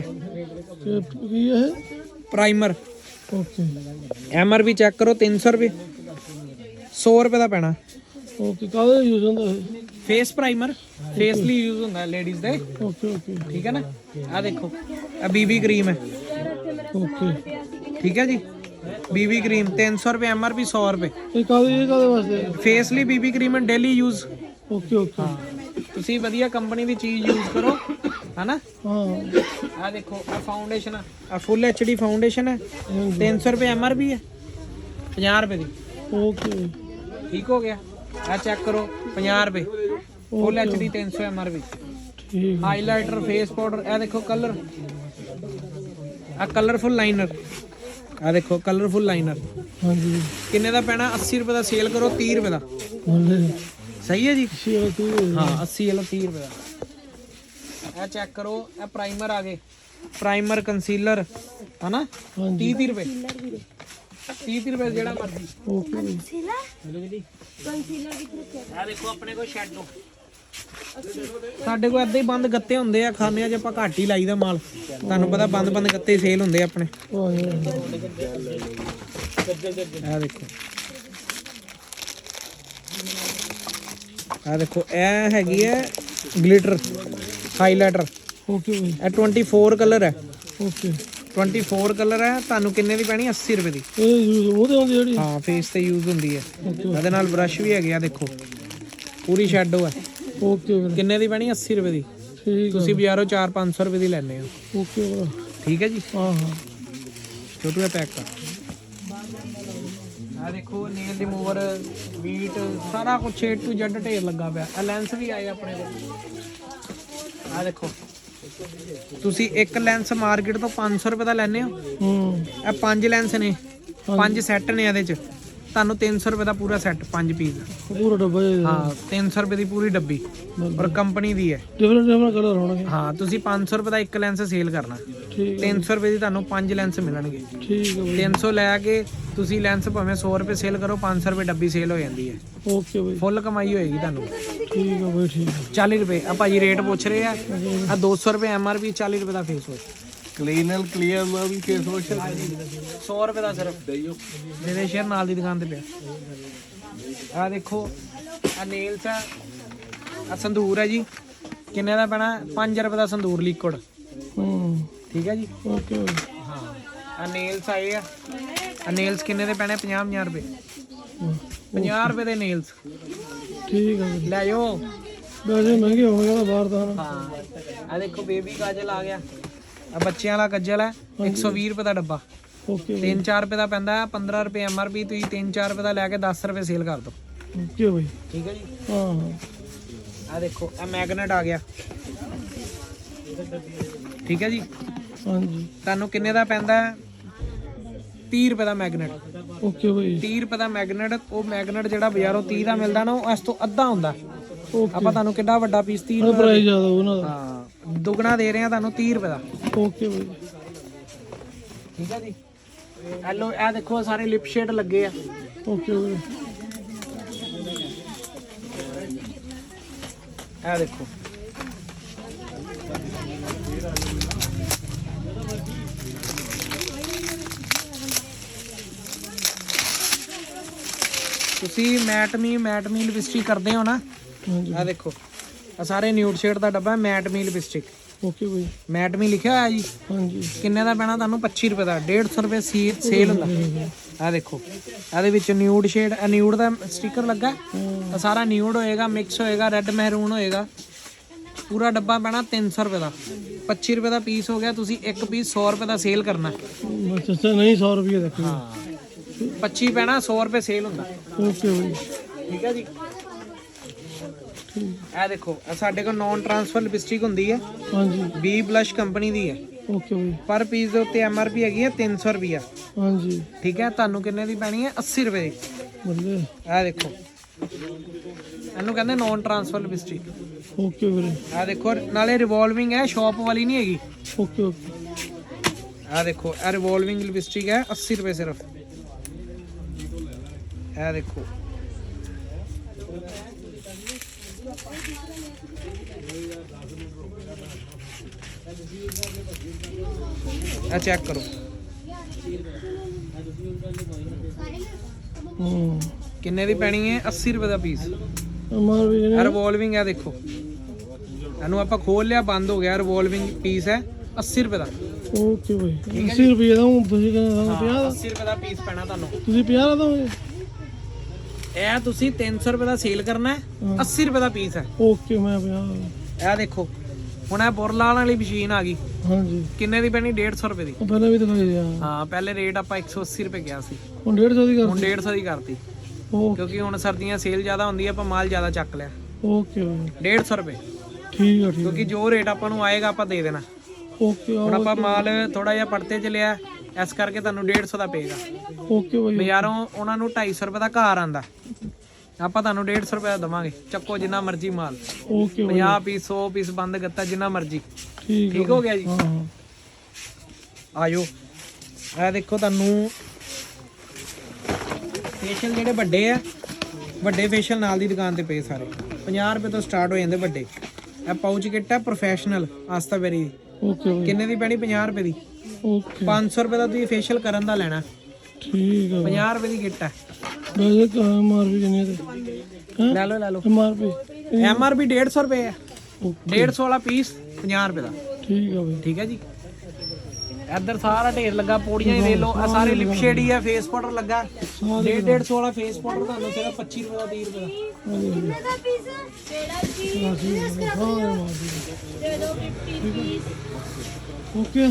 ਤੇ ਕੀ ਹੈ। Primer okay MRP check ਕਰੋ 300 ਰੁਪਏ। 100 ਰੁਪਏ ਦਾ ਪੈਣਾ। ਓਕੇ ਕਾਹਦਾ ਯੂਜ਼ ਹੁੰਦਾ ਇਹ? ਫੇਸ ਪ੍ਰਾਈਮਰ ਫੇਸ ਲਈ ਯੂਜ਼ ਹੁੰਦਾ ਲੇਡੀਜ਼ ਦੇ। ਓਕੇ ਓਕੇ ਠੀਕ ਹੈ ਨਾ? ਆ ਦੇਖੋ ਆ ਬੀਬੀ ਕਰੀਮ ਹੈ। ਓਕੇ ਠੀਕ ਹੈ ਜੀ? ਬੀਬੀ ਕਰੀਮ 300 ਰੁਪਏ ਐਮਆਰਪੀ 100 ਰੁਪਏ। ਇਹ ਕਾਹਦੇ ਇਹ ਕਾਹਦੇ ਵਾਸਤੇ? ਫੇਸ ਲਈ ਬੀਬੀ cream daily use okay okay ਤੁਸੀਂ ਵਧੀਆ ਕੰਪਨੀ ਦੀ ਚੀਜ਼ ਯੂਜ਼ ਕਰੋ ਹਨਾ? ਹਾਂ। ਆ ਦੇਖੋ ਆ। ਫਾਊਂਡੇਸ਼ਨ ਆ ਫੁੱਲ ਐਚਡੀ ਫਾਊਂਡੇਸ਼ਨ ਹੈ 300 ਰੁਪਏ ਐਮਆਰਪੀ ਹੈ 50 ਰੁਪਏ ਦੀ। ਓਕੇ ਠੀਕ ਹੋ ਗਿਆ? ਆ ਚੈੱਕ ਕਰੋ 50 ਰੁਪਏ। ਫੁੱਲ ਐਚਡੀ 300 ਐਮਆਰਪੀ ਠੀਕ। ਹਾਈਲਾਈਟਰ ਫੇਸ ਪਾਊਡਰ ਇਹ ਦੇਖੋ ਕਲਰ ਆ ਕਲਰਫੁਲ ਲਾਈਨਰ ਆ ਦੇਖੋ ਕਲਰਫੁਲ ਲਾਈਨਰ ਹਾਂਜੀ। ਕਿੰਨੇ ਦਾ ਪੈਣਾ? 80 ਰੁਪਏ ਦਾ ਸੇਲ ਕਰੋ 30 ਰੁਪਏ ਦਾ। ਬੱਲੇ ਸਹੀ ਹੈ ਜੀ? ਸ਼ੇਰ ਤੀ ਹਾਂ 80 ਵਾਲਾ 30 ਰੁਪਏ ਦਾ। ਇਹ ਚੈੱਕ ਕਰੋ ਇਹ ਪ੍ਰਾਈਮਰ ਆ ਗਏ। ਪ੍ਰਾਈਮਰ ਕੰਸੀਲਰ ਹਨਾ? 30 30 ਰੁਪਏ। 30 30 ਰੁਪਏ ਜਿਹੜਾ ਮਰਜ਼ੀ। ਓਕੇ। ਆ ਦੇਖੋ ਆਪਣੇ ਕੋਲ ਸ਼ੈਡੋ ਸਾਡੇ ਕੋਲ ਏਦਾਂ ਹੀ ਬੰਦ ਗੱਤੇ ਹੁੰਦੇ ਆ ਖਾਣੇ ਜੇ ਆਪਾਂ ਘੱਟ ਹੀ ਲਾਈਦਾ ਮਾਲ। ਤੁਹਾਨੂੰ ਪਤਾ ਬੰਦ ਬੰਦ ਗੱਤੇ ਸੇਲ ਹੁੰਦੇ ਆ ਆਪਣੇ। ਆ ਦੇਖੋ। ਆ ਦੇਖੋ ਇਹ ਹੈਗੀ ਹੈ ਗਲਿਟਰ ਹਾਈਲਾਈਟਰ ਓਕੇ ਇਹ 24 ਕਲਰ ਹੈ। ਓਕੇ 24 ਕਲਰ ਹੈ ਤੁਹਾਨੂੰ ਕਿੰਨੇ ਦੀ ਪੈਣੀ? 80 ਰੁਪਏ ਦੀ। ਇਹ ਉਹਦੇ ਹੁੰਦੀ ਜਿਹੜੀ? ਹਾਂ ਫੇਸ ਤੇ ਯੂਜ਼ ਹੁੰਦੀ ਹੈ। ਇਹਦੇ ਨਾਲ ਬ੍ਰਸ਼ ਵੀ ਹੈਗੇ ਆ ਦੇਖੋ। ਪੂਰੀ ਸ਼ੈਡੋ ਹੈ। ਓਕੇ ਕਿੰਨੇ ਦੀ ਪੈਣੀ? 80 ਰੁਪਏ ਦੀ। ਤੁਸੀਂ ਬਾਜ਼ਾਰੋਂ 4-500 ਰੁਪਏ ਦੀ ਲੈਣੇ ਹੋ। ਓਕੇ ਠੀਕ ਹੈ ਜੀ? ਹਾਂ ਹਾਂ। ਛੋਟੂ ਜਿਹਾ ਪੈਕ ਕਰ। ਆ ਦੇਖੋ ਨੇਲ ਰਿਮੂਵਰ ਬੀਟ ਸਾਰਾ ਕੁਝ A to Z ਢੇਰ ਲੱਗਾ ਪਿਆ। ਆ ਲੈਂਸ ਵੀ ਆਏ ਆਪਣੇ ਕੋਲ। ਆ ਦੇਖੋ। ਤੁਸੀਂ ਇੱਕ ਲੈਂਸ ਮਾਰਕੀਟ ਤੋਂ 500 ਰੁਪਏ ਦਾ ਲੈਣੇ ਹੋ? ਹੂੰ। ਇਹ ਪੰਜ ਲੈਂਸ ਨੇ। ਪੰਜ ਸੈੱਟ ਨੇ ਇਹਦੇ ਚ। ਤੁਹਾਨੂੰ 300 ਰੁਪਏ ਦਾ ਪੂਰਾ ਸੈੱਟ ਪੰਜ ਪੀਸ ਪੂਰਾ ਡੱਬਾ ਹਾਂ 300 ਰੁਪਏ ਦੀ ਪੂਰੀ ਡੱਬੀ। ਔਰ ਕੰਪਨੀ ਦੀ ਹੈ। ਡਿਫਰੈਂਟ ਡਿਫਰੈਂਟ ਕਲਰ ਹੋਣਗੇ। ਹਾਂ ਤੁਸੀਂ 500 ਰੁਪਏ ਦਾ ਇੱਕ ਲੈਂਸ ਸੇਲ ਕਰਨਾ। ਠੀਕ 300 ਰੁਪਏ ਦੀ ਤੁਹਾਨੂੰ ਪੰਜ ਲੈਂਸ ਮਿਲਣਗੇ। ਠੀਕ ਬਈ। 300 ਲੈ ਕੇ ਤੁਸੀਂ ਲੈਂਸ ਭਾਵੇਂ 100 ਰੁਪਏ ਸੇਲ ਕਰੋ 500 ਰੁਪਏ ਡੱਬੀ ਸੇਲ ਹੋ ਜਾਂਦੀ ਹੈ। ਓਕੇ ਬਈ। ਫੁੱਲ ਕਮਾਈ ਹੋਏਗੀ ਤੁਹਾਨੂੰ। ਠੀਕ ਆ ਬਈ ਠੀਕ ਆ 40 ਰੁਪਏ। ਆ ਭਾਜੀ ਰੇਟ ਪੁੱਛ ਰਹੇ ਆ। ਆ 200 ਰੁਪਏ ਐਮਆਰਪੀ 40 ਰੁਪਏ ਦਾ ਫੇਸ ਵਾਸ਼ ਕਲੀਨਲ ਕਲੀਅਰ ਦਾ ਵੀ ਫੇਸ ਵਾਸ਼ 100 ਰੁਪਏ ਦਾ ਸਿਰਫ। ਮੇਰੇ ਸ਼ਹਿਰ ਨਾਲ ਦੀ ਦੁਕਾਨ ਤੇ ਪਿਆ। ਆ ਦੇਖੋ ਆ ਨੇਲਸ ਆ। ਆ ਸੰਦੂਰ ਹੈ ਜੀ। ਕਿੰਨੇ ਦਾ ਪੈਣਾ? 5 ਰੁਪਏ ਦਾ ਸੰਦੂਰ ਲਿਕਵਿਡ ਹੂੰ। ਠੀਕ ਹੈ ਜੀ? ਓਕੇ। ਹਾਂ। ਆ ਨੇਲਸ ਆਏ ਆ। ਆ ਨੇਲਸ ਕਿੰਨੇ ਦੇ ਪੈਣੇ? 50 50 ਰੁਪਏ। 50 ਰੁਪਏ ਦੇ ਨੇਲਸ ਠੀਕ ਬਈ ਲੈ ਜਾਓ। ਵੈਸੇ ਮਹਿੰਗੇ ਹੋ ਗਏ ਨਾ ਬਾਹਰ ਤਾਂ। ਹਾਂ। ਆ ਦੇਖੋ ਬੇਬੀ ਕਾਜਲ ਆ ਗਿਆ। ਆ ਬੱਚਿਆਂ ਵਾਲਾ ਕੱਜਲ ਹੈ 120 ਰੁਪਏ ਦਾ ਡੱਬਾ। ਓਕੇ ਬਈ। 3-4 ਰੁਪਏ ਦਾ ਪੈਂਦਾ ਹੈ 15 ਰੁਪਏ ਐਮਆਰਪੀ ਤੁਸੀਂ 3-4 ਰੁਪਏ ਦਾ ਲੈ ਕੇ 10 ਰੁਪਏ ਸੇਲ ਕਰ ਦਿਓ। ਓਕੇ ਬਈ। ਠੀਕ ਹੈ ਜੀ? ਹਾਂ। ਆ ਦੇਖੋ ਇਹ ਮੈਗਨੇਟ ਆ ਗਿਆ। ਠੀਕ ਹੈ ਜੀ? ਹਾਂਜੀ। ਤੁਹਾਨੂੰ ਕਿੰਨੇ ਦਾ ਪੈਂਦਾ ਹੈ? 30 ਰੁਪਏ ਦਾ ਮੈਗਨੇਟ। ਓਕੇ ਬਈ। 30 ਰੁਪਏ ਦਾ ਮੈਗਨੇਟ ਉਹ ਮੈਗਨੇਟ ਜਿਹੜਾ ਬਾਜ਼ਾਰੋਂ 30 ਦਾ ਮਿਲਦਾ ਨਾ ਉਹ ਇਸ ਤੋਂ ਅੱਧਾ ਹੁੰਦਾ। ਓਕੇ। ਆਪਾਂ ਤੁਹਾਨੂੰ ਕਿੰਨਾ ਵੱਡਾ ਪੀਸ 30 ਉਹ ਰੁਪਏ ਦਾ ਪ੍ਰਾਈਸ ਜ਼ਿਆਦਾ ਉਹਨਾਂ ਦਾ। ਹਾਂ। ਦੁੱਗਣਾ ਦੇ ਰਹੇ ਆ ਤੁਹਾਨੂੰ 30 ਰੁਪਏ ਦਾ। ਓਕੇ ਬਈ। ਠੀਕ ਹੈ ਜੀ? ਹੈਲੋ ਇਹ ਦੇਖੋ ਸਾਰੇ ਲਿਪ ਸ਼ੇਡ ਲੱਗੇ ਆ। ਓਕੇ ਬਈ। ਇਹ ਦੇਖੋ। ਤੁਸੀਂ matte me matte me lipstick ਕਰਦੇ ਹੋ ਨਾ? ਆ ਦੇਖੋ। ਆ ਸਾਰੇ ਨਿਊਡ ਸ਼ੇਡ ਦਾ ਡੱਬਾ ਮੈਟ ਮੀ ਲਿਪਸਟਿਕ ਓਕੇ ਬਈ। ਮੈਟ ਮੀ ਲਿਖਿਆ ਹੋਇਆ ਜੀ? ਹਾਂਜੀ। ਕਿੰਨੇ ਦਾ ਪੈਣਾ ਤੁਹਾਨੂੰ? 25 ਰੁਪਏ ਦਾ। 150 ਰੁਪਏ ਸੇਲ ਹੁੰਦਾ। ਆ ਦੇਖੋ। ਇਹਦੇ ਵਿੱਚ ਨਿਊਡ ਸ਼ੇਡ ਨਿਊਡ ਦਾ ਸਟicker ਲੱਗਾ। ਆ ਸਾਰਾ ਨਿਊਡ ਹੋਏਗਾ ਮਿਕਸ ਹੋਏਗਾ ਰੈੱਡ ਮਹਿਰੂਨ ਹੋਏਗਾ। ਪੂਰਾ ਡੱਬਾ ਪੈਣਾ 300 ਰੁਪਏ ਦਾ। 25 ਰੁਪਏ ਦਾ ਪੀਸ ਹੋ ਗਿਆ ਤੁਸੀਂ ਇੱਕ ਪੀਸ 100 ਰੁਪਏ ਦਾ ਸੇਲ ਕਰਨਾ। ਬਸ ਅੱਛਾ ਨਹੀਂ 100 ਰੁਪਏ ਦੇਖੋ ਹਾਂ। 25 ਪੈਣਾ 100 ਰੁਪਏ ਸੇਲ ਹੁੰਦਾ। ਓਕੇ ਬਈ। ਠੀਕ ਹੈ ਜੀ? ਇਹ ਦੇਖੋ ਇਹ ਸਾਡੇ ਕੋਲ ਨਾਨ ਟ੍ਰਾਂਸਫਰ ਲਿਪਸਟਿਕ ਹੁੰਦੀ ਹੈ। ਹਾਂਜੀ। ਬੀ ਬਲਸ਼ ਕੰਪਨੀ ਦੀ ਹੈ। ਓਕੇ ਬਈ ਪਰ ਪੀਸ ਦੇ ਉੱਤੇ ਐਮਆਰਪੀ ਹੈਗੀ ਹੈ 300 ਰੁਪਿਆ ਹਾਂਜੀ। ਠੀਕ ਹੈ ਤੁਹਾਨੂੰ ਕਿੰਨੇ ਦੀ ਪੈਣੀ ਹੈ? 80 ਰੁਪਏ ਦੀ। ਬੱਲੇ। ਇਹ ਦੇਖੋ। ਇਹਨੂੰ ਕਹਿੰਦੇ ਨਾਨ ਟ੍ਰਾਂਸਫਰ ਲਿਪਸਟਿਕ ਓਕੇ ਵੀਰੇ। ਇਹ ਦੇਖੋ ਨਾਲੇ ਰਿਵੋਲਵਿੰਗ ਹੈ ਸ਼ਾਪ ਵਾਲੀ ਨਹੀਂ ਹੈਗੀ। ਓਕੇ ਓਕੇ ਇਹ ਦੇਖੋ ਇਹ ਰਿਵੋਲਵਿੰਗ ਲਿਪਸਟਿਕ ਹੈ 80 ਰੁਪਏ ਸਿਰਫ। ਇਹ ਦੇਖੋ। ਆ ਚੈੱਕ ਕਰੋ। ਹੂੰ ਕਿੰਨੇ ਦੀ ਪੈਣੀ ਹੈ? 80 ਰੁਪਏ ਦਾ ਪੀਸ ਮਾਰ ਵੀ ਰਿਵੋਲਵਿੰਗ ਹੈ ਦੇਖੋ। ਇਹਨੂੰ ਆਪਾਂ ਖੋਲ ਲਿਆ ਬੰਦ ਹੋ ਗਿਆ ਰਿਵੋਲਵਿੰਗ ਪੀਸ ਹੈ 80 ਰੁਪਏ ਦਾ। ਓਕੇ ਭਾਈ 80 ਰੁਪਏ ਦਾ ਹੁਣ ਤੁਸੀਂ ਕਹਿੰਦੇ 50 ਦਾ। 80 ਰੁਪਏ ਦਾ ਪੀਸ ਪੈਣਾ ਤੁਹਾਨੂੰ। ਤੁਸੀਂ 50 ਦਾ ਦੋਗੇ? ਇਹ ਤੁਸੀਂ 300 ਰੁਪਏ ਦਾ ਸੇਲ ਕਰਨਾ ਹੈ 80 ਰੁਪਏ ਦਾ ਪੀਸ ਹੈ। ਓਕੇ ਮੈਂ 50 ਦਾ ਇਹ ਦੇਖੋ ਹੁਣ ਇਹ ਬੁਰਲਾਲ ਵਾਲੀ ਮਸ਼ੀਨ ਆ ਗਈ। ਹਾਂਜੀ। ਕਿੰਨੇ ਦੀ ਪੈਣੀ? 150 ਰੁਪਏ ਦੀ। ਉਹ ਪਹਿਲਾਂ ਵੀ ਦਿਖਾਈ ਦਿਆ ਹਾਂ ਪਹਿਲੇ ਰੇਟ ਆਪਾਂ 180 ਰੁਪਏ ਗਿਆ ਸੀ। ਹੁਣ 150 ਦੀ ਹੁਣ ਕਰ 150 ਦੀ ਕਰਤੀ। ਓ- ਕਿਉਂਕਿ ਹੁਣ ਸਰਦੀਆਂ ਸੇਲ ਜ਼ਿਆਦਾ ਹੁੰਦੀ ਹੈ ਆਪਾਂ ਮਾਲ ਜ਼ਿਆਦਾ ਚੱਕ ਲਿਆ। ਓਕੇ ਭਾਈ 150 ਰੁਪਏ। ਠੀਕ ਆ ਠੀਕ ਕਿਉਂਕਿ ਜੋ ਰੇਟ ਆਪਾਂ ਨੂੰ ਆਏਗਾ ਆਪਾਂ ਦੇ ਦੇਣਾ। ਓਕੇ ਹੁਣ ਆਪਾਂ ਮਾਲ ਥੋੜਾ ਜਿਹਾ ਪੜਤੇ ਚ ਲਿਆ। ਇਸ ਕਰਕੇ ਤੁਹਾਨੂੰ 150 ਦਾ ਪਏਗਾ। ਓਕੇ ਭਾਈ ਬਾਜ਼ਾਰੋਂ ਉਹਨਾਂ ਨੂੰ 250 ਰੁਪਏ ਦਾ ਘਰ ਆਂਦਾ। ਆਪਾਂ ਤੁਹਾਨੂੰ 150 ਰੁਪਏ ਦਾ ਦਵਾਂਗੇ ਚੱਕੋ ਜਿੰਨਾ ਮਰਜ਼ੀ ਮਾਲ। ਓਕੇ ਭਾਈ 50 ਪੀਸ 100 ਪੀਸ ਬੰਦ ਗੱਤਾ ਜਿੰਨਾ ਮਰਜ਼ੀ। ਠੀਕ ਹੋ ਗਿਆ ਜੀ? ਆਜੋ। ਇਹ ਦੇਖੋ ਤੁਹਾਨੂੰ ਫੇਸ਼ੀਅਲ ਜਿਹੜੇ ਵੱਡੇ ਆ ਵੱਡੇ ਫੇਸ਼ੀਅਲ ਨਾਲ ਦੀ ਦੁਕਾਨ ਤੇ ਪਏ ਸਾਰੇ। 50 ਰੁਪਏ ਤੋਂ ਸਟਾਰਟ ਹੋ ਜਾਂਦੇ ਵੱਡੇ। ਇਹ ਪਾਊਚ ਕਿੱਟ ਹੈ ਪ੍ਰੋਫੈਸ਼ਨਲ ਆਸਤਾ ਬੇਰੀ ਓਕੇ ਕਿੰਨੇ ਦੀ ਪੈਣੀ? 50 ਰੁਪਏ ਦੀ। ਓਕੇ 500 ਰੁਪਏ ਦਾ ਤੁਸੀਂ ਫੇਸ਼ੀਅਲ ਕਰਨ ਦਾ ਲੈਣਾ। ਠੀਕ ਆ। 50 ਰੁਪਏ ਦੀ ਕਿੱਟ ਹੈ ਵੈਸੇ ਕਾ ਮਾਰ ਵੀ ਕਿੰਨੀ ਹਾਂ? ਲੈ ਲਓ ਲੈ ਲਓ। ਮਾਰ ਵੀ ਐਮ ਆਰ ਪੀ 150 ਰੁਪਏ ਹੈ ਓਕੇ 150 ਵਾਲਾ ਪੀਸ 50 ਰੁਪਏ ਦਾ। ਠੀਕ ਆ ਭਾਈ ਠੀਕ ਹੈ ਜੀ। ਇੱਧਰ ਸਾਰਾ ਢੇਰ ਲੱਗਾ ਪੌੜੀਆਂ ਹੀ ਵੇਖ ਲਓ। ਆ ਸਾਰੇ ਲਿਪ ਸ਼ੇਡ ਹੀ ਆ ਫੇਸ ਪਾਊਡਰ ਲੱਗਾ। 150 150 ਵਾਲਾ ਫੇਸ ਪਾਊਡਰ ਤੁਹਾਨੂੰ ਸਿਰਫ 25 ਰੁਪਏ ਦਾ 30 ਰੁਪਏ ਦਾ। ਕਿੰਨੇ ਦਾ। ਪੀਸ ਜਿਹੜਾ ਜੀ ਦੇ ਦੋ 50 ਪੀਸ ਓਕੇ